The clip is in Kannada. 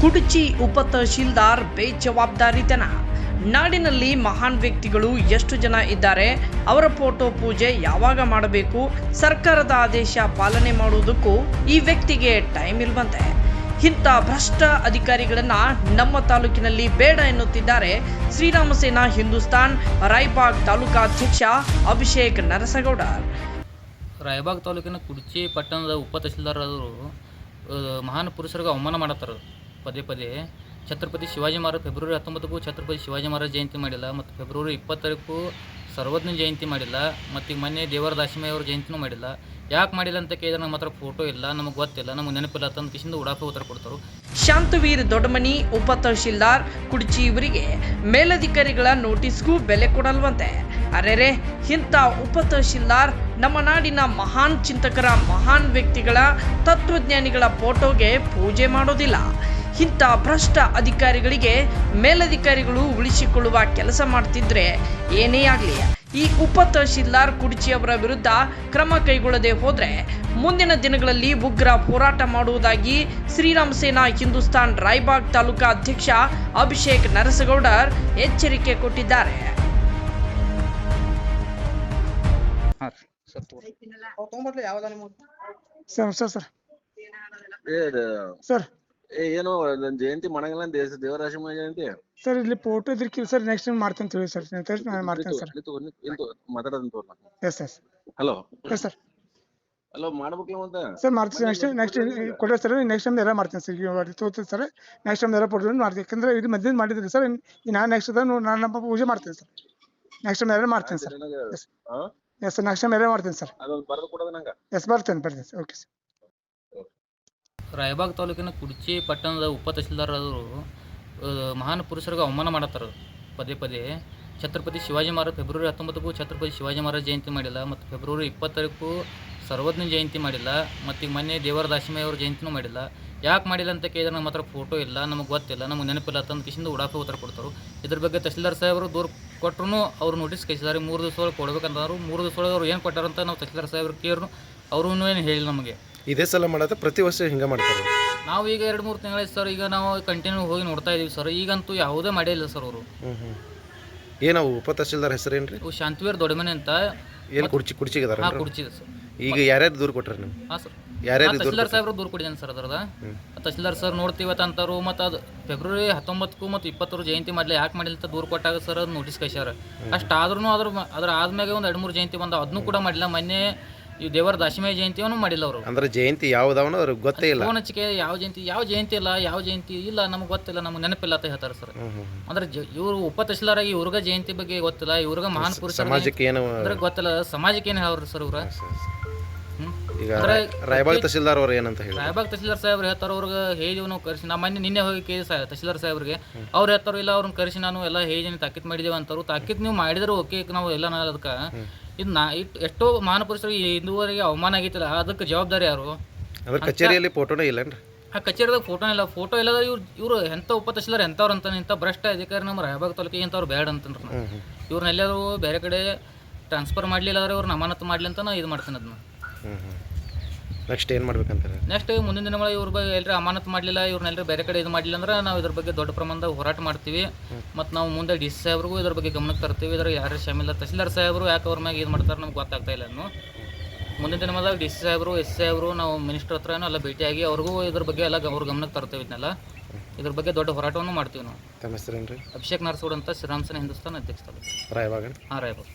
ಕುಡಚಿ ಉಪ ತಹಶೀಲ್ದಾರ್ ಬೇಜವಾಬ್ದಾರಿತನ. ನಾಡಿನಲ್ಲಿ ಮಹಾನ್ ವ್ಯಕ್ತಿಗಳು ಎಷ್ಟು ಜನ ಇದ್ದಾರೆ, ಅವರ ಫೋಟೋ ಪೂಜೆ ಯಾವಾಗ ಮಾಡಬೇಕು, ಸರ್ಕಾರದ ಆದೇಶ ಪಾಲನೆ ಮಾಡುವುದಕ್ಕೂ ಈ ವ್ಯಕ್ತಿಗೆ ಟೈಮ್ ಇಲ್ವಂತೆ. ಇಂಥ ಭ್ರಷ್ಟ ಅಧಿಕಾರಿಗಳನ್ನ ನಮ್ಮ ತಾಲೂಕಿನಲ್ಲಿ ಬೇಡ ಎನ್ನುತ್ತಿದ್ದಾರೆ ಶ್ರೀರಾಮ ಸೇನಾ ಹಿಂದೂಸ್ತಾನ್ ತಾಲೂಕಾ ತಾಲೂಕಾಧ್ಯಕ್ಷ ಅಭಿಷೇಕ್ ನರಸಗೌಡ. ರಾಯ್ಬಾಗ್ ತಾಲೂಕಿನ ಕುಡ್ಚಿ ಪಟ್ಟಣದ ಉಪ ತಹಸೀಲ್ದಾರ್ ಅವರು ಮಹಾನ್ ಪುರುಷರಿಗೆ ಅವಮಾನ ಮಾಡತ್ತಾರ. ಪದೇ ಪದೇ ಛತ್ರಪತಿ ಶಿವಾಜಿ ಮಹಾರಾಜ್ ಫೆಬ್ರವರಿ ಹತ್ತೊಂಬತ್ತಕ್ಕೂ ಛತ್ರಪತಿ ಶಿವಾಜಿ ಮಹಾರಾಜ್ ಜಯಂತಿ ಮಾಡಿಲ್ಲ ಮತ್ತು ಫೆಬ್ರವರಿ ಇಪ್ಪತ್ತರಕ್ಕೂ ಸರ್ವಜ್ಞ ಜಯಂತಿ ಮಾಡಿಲ್ಲ ಮತ್ತು ಈಗ ಮೊನ್ನೆ ದೇವರ ದಾಸಿಮಯ್ಯ ಅವ್ರ ಜಯಂತಿನೂ ಮಾಡಿಲ್ಲ. ಯಾಕೆ ಮಾಡಿಲ್ಲ ಅಂತ ಕೇಳಿದ್ರೆ ನಮ್ಮ ಹತ್ರ ಫೋಟೋ ಇಲ್ಲ, ನಮಗೆ ಗೊತ್ತಿಲ್ಲ, ನಮಗೆ ನೆನಪಿಲ್ಲ ತಂದು ಕಿಶಿಂದ ಉಡಾಫೆ ಉತ್ತರ ಕೊಡ್ತಾರೆ. ಶಾಂತವೀರ್ ದೊಡ್ಡಮನಿ, ಉಪ ತಹಶೀಲ್ದಾರ್, ಕುಡ್ಚಿ ಇವರಿಗೆ ಮೇಲಧಿಕಾರಿಗಳ ನೋಟಿಸ್ಗೂ ಬೆಲೆ ಕೊಡಲ್ವಂತೆ. ಅರೆರೆ, ಇಂಥ ಉಪ ತಹಶೀಲ್ದಾರ್ ನಮ್ಮ ನಾಡಿನ ಮಹಾನ್ ಚಿಂತಕರ ಮಹಾನ್ ವ್ಯಕ್ತಿಗಳ ತತ್ವಜ್ಞಾನಿಗಳ ಫೋಟೋಗೆ ಪೂಜೆ ಮಾಡೋದಿಲ್ಲ. ಇಂಥ ಭ್ರಷ್ಟ ಅಧಿಕಾರಿಗಳಿಗೆ ಮೇಲಧಿಕಾರಿಗಳು ಉಳಿಸಿಕೊಳ್ಳುವ ಕೆಲಸ ಮಾಡ್ತಿದ್ರೆ ಏನೇ ಆಗಲಿ. ಈ ಉಪ ತಹಶೀಲ್ದಾರ್ ಕುಡ್ಚಿ ಅವರ ವಿರುದ್ಧ ಕ್ರಮ ಕೈಗೊಳ್ಳದೆ ಹೋದ್ರೆ ಮುಂದಿನ ದಿನಗಳಲ್ಲಿ ಉಗ್ರ ಹೋರಾಟ ಮಾಡುವುದಾಗಿ ಶ್ರೀರಾಮ್ ಸೇನಾ ಹಿಂದೂಸ್ತಾನ್ ರಾಯ್ಬಾಗ್ ತಾಲೂಕಾ ಅಧ್ಯಕ್ಷ ಅಭಿಷೇಕ್ ನರಸಗೌಡರ್ ಎಚ್ಚರಿಕೆ ಕೊಟ್ಟಿದ್ದಾರೆ. ಹಾಂ ಸರ್ ಸರ್ ಸರ್ ಸರ್ ಏ ಇದು ಸರ್ ಏ ಏನು ನನ್ ಜಯಂತಿ ಮಾಡಂಗಿಲ್ಲ ಅಂತ ದೇವರಾಶಿ ಜಯಂತಿ. ಸರ್ ಇಲ್ಲಿ ಫೋಟೋ ಇದ್ರಕ್ಕಿಲ್ಲ ಸರ್ ನೆಕ್ಸ್ಟ್ ಟೈಮ್ ಮಾಡ್ತೇನೆ ತಿಳಿ ಸರ್. ನೆಕ್ಸ್ಟ್ ನಾನು ಮಾಡ್ತೇನೆ ಸರ್. ಮಾತಾಡೋದಂತ ತೋರ್ಲ. Yes yes hello yes sir hello ಮಾಡ್ಬೇಕಲ್ಲ ಅಂತ ಸರ್ ಮಾಡ್ತೀನಿ ನೆಕ್ಸ್ಟ್ ನೆಕ್ಸ್ಟ್ ಕೊಡ್ರಿ ಸರ್. ನೆಕ್ಸ್ಟ್ ಟೈಮ್ ಎಲ್ಲ ಮಾಡ್ತೀನಿ ಸರ್. ಮಾಡಿ ತೋರ್ತೀನಿ ಸರ್. ನೆಕ್ಸ್ಟ್ ಟೈಮ್ ಎಲ್ಲ ಫೋಟೋ ಮಾಡ್ತೀನಿ ಯಾಕಂದ್ರೆ ಇದು ಮಧ್ಯೆ ಮಾಡಿದ್ರಿ ಸರ್. ನಾನು ನೆಕ್ಸ್ಟ್ ಅದ ನಾನು ನಮ್ಮ ಪೂಜೆ ಮಾಡ್ತೀನಿ ಸರ್. ನೆಕ್ಸ್ಟ್ ಟೈಮ್ ಎಲ್ಲ ಮಾಡ್ತೀನಿ ಸರ್. ಎಸ್ ನೆಕ್ಸ್ಟ್ ಟೈಮ್ ಎಲ್ಲ ಮಾಡ್ತೀನಿ ಸರ್. ಎಸ್ ಬರ್ತೇನೆ ಬರ್ತೀನಿ ಸರ್. ಓಕೆ ಸರ್ ರಾಯಬಾಗ್ ತಾಲೂಕಿನ ಕುಡ್ಚಿ ಪಟ್ಟಣದ ಉಪ ತಹಸೀಲ್ದಾರರು ಮಹಾನ್ ಪುರುಷರಿಗೆ ಅವಮಾನ ಮಾಡತ್ತಾರ. ಪದೇ ಪದೇ ಛತ್ರಪತಿ ಶಿವಾಜಿ ಮಹಾರಾಜ್, ಫೆಬ್ರವರಿ ಹತ್ತೊಂಬತ್ತಕ್ಕೂ ಛತ್ರಪತಿ ಶಿವಾಜಿ ಮಹಾರಾಜ್ ಜಯಂತಿ ಮಾಡಿಲ್ಲ, ಮತ್ತು ಫೆಬ್ರವರಿ ಇಪ್ಪತ್ತರಕ್ಕೂ ಸರ್ವಜ್ಞ ಜಯಂತಿ ಮಾಡಿಲ್ಲ, ಮತ್ತು ಈಗ ಮೊನ್ನೆ ದೇವರ ದಾಶಮಯ್ಯವ್ರ ಜಯಂತಿನೂ ಮಾಡಿಲ್ಲ. ಯಾಕೆ ಮಾಡಿಲ್ಲ ಅಂತ ಕೇಳಿದ್ರೆ ನಮ್ಮ ಹತ್ರ ಫೋಟೋ ಇಲ್ಲ, ನಮಗೆ ಗೊತ್ತಿಲ್ಲ, ನಮಗೆ ನೆನಪಿಲ್ಲ ತಂದು ಕಿಶಿಂದ ಉಡಾಫೆ ಉತ್ತರ ಕೊಡ್ತಾರೆ ಇದ್ರ ಬಗ್ಗೆ ತಹಸೀಲ್ದಾರ್ ಸಾಹೇಬರು ದೂರ ಕೊಟ್ಟರು ಅವ್ರು ನೋಟಿಸ್ ಕಳಿಸಿದ್ದಾರೆ ಮೂರು ದಿವಸ ಕೊಡ್ಬೇಕಂತಂದ್ರು ಮೂರು ದಿವಸ ಒಳಗೆ ಅವ್ರು ಏನು ಕೊಟ್ಟಾರಂತ ನಾವು ತಹಸೀಲ್ದಾರ್ ಸಾಹೇಬ್ರು ಕೇಳಿದ್ರು ಅವರು ಏನು ಹೇಳಿಲ್ಲ ನಮಗೆ. ಇದೇ ಸಲ ಮಾಡತ್ತೆ ಪ್ರತಿ ವರ್ಷ ಹಿಂಗೆ ಮಾಡ್ತಾರೆ. ನಾವು ಈಗ ಎರಡು ಮೂರು ತಿಂಗಳಾಯ್ತು ಸರ್ ಈಗ ನಾವು ಕಂಟಿನ್ಯೂ ಹೋಗಿ ನೋಡ್ತಾ ಇದೀವಿ ಸರ್. ಈಗಂತೂ ಯಾವುದೇ ಮಾಡೇ ಇಲ್ಲ ಸರ್ ಅವರು. ಹ್ಞೂ ಹ್ಞೂ ಏನವು ಉಪ ತಹಸೀಲ್ದಾರ್ ಹೆಸರೇನು ರೀ ಶಾಂತಿವೀರ್ ದೊಡ್ಡಮನೆ ಅಂತ. ಏನು ಕುರ್ಚಿ ಕುರ್ಚಿಗಿದಾರ ಹಾ ಕುಡ್ಚಿದೆ ಸರ್. ಈಗ ಯಾರ್ಯಾರು ದೂರ ಕೊಟ್ರಿ ನೀವು? ಹಾಂ ಸರ್. ಯಾರ್ಯಾರು ದೂರ ತಹಸೀಲ್ದಾರ್ ಸಾಹೇಬ್ರು ದೂರು ಕೊಟ್ಟಿದ್ದೇನೆ ಸರ್ ಅದರದ ತಹಸೀಲ್ದಾರ್ ಸರ್ ನೋಡ್ತೀವತ್ತ ಅಂತಾರು ಮತ್ತು ಅದು ಫೆಬ್ರವರಿ ಹತ್ತೊಂಬತ್ತಕ್ಕೂ ಮತ್ತು ಇಪ್ಪತ್ತರ ಜಯಂತಿ ಮಾಡಲಿ ಯಾಕೆ ಮಾಡಿಲ್ಲ ಅಂತ ದೂರ ಕೊಟ್ಟಾಗ ಸರ್ ಅದು ನೋಟಿಸ್ ಕಳ್ಸ್ಯಾರ. ಅಷ್ಟಾದ್ರೂ ಅದ್ರ ಅದ್ರ ಆದ್ಮೇಲೆ ಒಂದು ಎರಡು ಮೂರು ಜಯಂತಿ ಬಂದ ಅದನ್ನೂ ಕೂಡ ಮಾಡಿಲ್ಲ ಮೊನ್ನೆ ಈ ದೇವರ ದಶಮಿ ಜಯಂತಿಯನ್ನು ಮಾಡಿಲ್ಲ ಅವರು. ಅಂದ್ರೆ ಜಯಂತಿ ಯಾವ್ದವನು ಅವ್ರಿಗೆ ಗೊತ್ತೇ ಇಲ್ಲ. ಫೋನ್ ಹಚ್ಚಿಕೆ ಯಾವ ಜಯಂತಿ ಯಾವ ಜಯಂತಿ ಇಲ್ಲ ಯಾವ ಜಯಂತಿ ಇಲ್ಲ ನಮ್ಗೆ ಗೊತ್ತಿಲ್ಲ ನಮ್ಗೆ ನೆನಪಿಲ್ಲ ಅಂತ ಹೇಳ್ತಾರೆ ಸರ್. ಅಂದ್ರೆ ಜ- ಇವ್ರು ಉಪ ತಹಶೀಲ್ದಾರಾಗಿ ಇವ್ರಿಗೆ ಜಯಂತಿ ಬಗ್ಗೆ ಗೊತ್ತಿಲ್ಲ ಇವ್ರಗ ಮಹಾನ್ ಪುರುಷ ಸಮಾಜಕ್ಕೆ ಏನು ಅಂದ್ರೆ ಗೊತ್ತಿಲ್ಲ ಸಮಾಜಕ್ಕೆ ಏನು ಹೇಳವ್ರಿ ಸರ್ ಇವ್ರ? ಹ್ಮ್. ಈಗ ಅಂದ್ರೆ ರಾಯಬಾಗ್ ತಹಸೀಲ್ದಾರ್ ಅವ್ರು ಏನಂತ ಹೇಳಿ ರಾಯಬಾಗ್ ತಹಸೀಲ್ದಾರ್ ಸಾಹೇಬ್ರು ಹೇಳ್ತಾರ ಅವ್ರಿಗೆ ಹೇಳಿ ನಾವು ಕರೆಸಿ ನಮ್ಮ ಮೊನ್ನೆ ನಿನ್ನೆ ಹೋಗಿ ಕೇಳಿ ಸಾ ತಹಸೀಲ್ದಾರ್ ಸಾಹೇಬ್ರಿಗೆ. ಅವ್ರು ಹೇಳ್ತಾರೋ ಇಲ್ಲ ಅವ್ರನ್ನ ಕರೆಸಿ ನಾನು ಎಲ್ಲ ಹೇಳಿ ತಾಕೀತ್ ಮಾಡಿದೇವೆ ಅಂತಾರು. ತಾಕೀತ್ ನೀವು ಮಾಡಿದ್ರೆ ಓಕೆ ನಾವು ಎಲ್ಲ ಅದಕ್ಕೆ. ಇದು ನಾ ಇಟ್ಟು ಎಷ್ಟೋ ಮಾನಪುರುಷರು ಇಂದುವರೆಗೆ ಅವಮಾನ ಆಗೈತಲ್ಲ ಅದಕ್ಕೆ ಜವಾಬ್ದಾರಿ ಯಾರು? ಅದ್ರ ಕಚೇರಿಯಲ್ಲಿ ಫೋಟೋನೇ ಇಲ್ಲೇನ್ರಿ ಆ ಕಚೇರಿದಾಗ ಫೋಟೋ ಇಲ್ಲ ಫೋಟೋ ಇಲ್ಲದ ಇವ್ರು ಇವರು ಎಂಥ ಉಪ ತಹಸೀಲ್ದಾರ್ ಎಂಥವ್ರು ಅಂತಾನೆ ಇಂಥ ಭ್ರಷ್ಟ ಅಧಿಕಾರಿ ನಮ್ಮ ರಾಯಬಾಗ್ ತಾಲೂಕಿಗೆ ಇಂಥವ್ರು ಬೇಡ ಅಂತಂದ್ರೆ. ನಾನು ಹ್ಞೂ ಇವ್ರನ್ನ ಎಲ್ಲರೂ ಬೇರೆ ಕಡೆ ಟ್ರಾನ್ಸ್ಫರ್ ಮಾಡಲಿಲ್ಲ ಅಂದ್ರೆ ಇವ್ರನ್ನ ಅಮಾನತು ಮಾಡಲಿ ಅಂತ ನಾ ಇದು ಮಾಡ್ತೀನಿ ಅದನ್ನ ನೆಕ್ಸ್ಟ್ ಏನು ಮಾಡ್ಬೇಕಂತಾರೆ? ನೆಕ್ಸ್ಟ್ ಮುಂದಿನ ದಿನಗಳ ಇವ್ರ ಬಗ್ಗೆ ಎಲ್ಲರೂ ಅಮಾನತ್ ಮಾಡಲಿಲ್ಲ ಇವ್ರನ್ನೆಲ್ಲರೂ ಬೇರೆ ಕಡೆ ಇದು ಮಾಡಲಿಲ್ಲ ಅಂದ್ರೆ ನಾವು ಇದ್ರ ಬಗ್ಗೆ ದೊಡ್ಡ ಪ್ರಮಾಣದ ಹೋರಾಟ ಮಾಡ್ತೀವಿ. ಮತ್ತು ನಾವು ಮುಂದೆ ಡಿ ಸಿ ಸಾಹೇಬ್ರಿಗೂ ಇದ್ರ ಬಗ್ಗೆ ಗಮನಕ್ಕೆ ತರ್ತೀವಿ. ಇದ್ರ ಯಾರು ಶಾಮಿಲ್ಲ ತಹಸೀಲ್ದಾರ್ ಸಾಹೇಬರು ಯಾಕೆ ಅವ್ರ ಮ್ಯಾಗ ಇದು ಮಾಡ್ತಾರೆ ನಮ್ಗೆ ಗೊತ್ತಾಗ್ತಾ ಇಲ್ಲ ಇನ್ನು. ಮುಂದಿನ ದಿನದಾಗ ಡಿ ಸಿ ಸಾಹೇಬರು ಎಸ್ ಸಾಹೇಬರು ನಾವು ಮಿನಿಸ್ಟರ್ ಹತ್ರನೂ ಎಲ್ಲ ಭೇಟಿಯಾಗಿ ಅವ್ರಿಗೂ ಇದ್ರ ಬಗ್ಗೆ ಎಲ್ಲ ಅವ್ರ ಗಮನಕ್ಕೆ ತರ್ತೀವಿ ಇದನ್ನೆಲ್ಲ ಇದ್ರ ಬಗ್ಗೆ ದೊಡ್ಡ ಹೋರಾಟವನ್ನು ಮಾಡ್ತೀವಿ ನಾವು. ತಮ್ಮ ಹೆಸರೇನು ರೀ ಅಭಿಷೇಕ್ ನರಸೋಡ್ ಅಂತ ಶ್ರೀರಾಮ್ ಸೇನೆ ಹಿಂದೂಸ್ತಾನ್ ಅಧ್ಯಕ್ಷ ರಾಯಬಾಗ ಹಾಂ ರಾಯಬಾಗ್.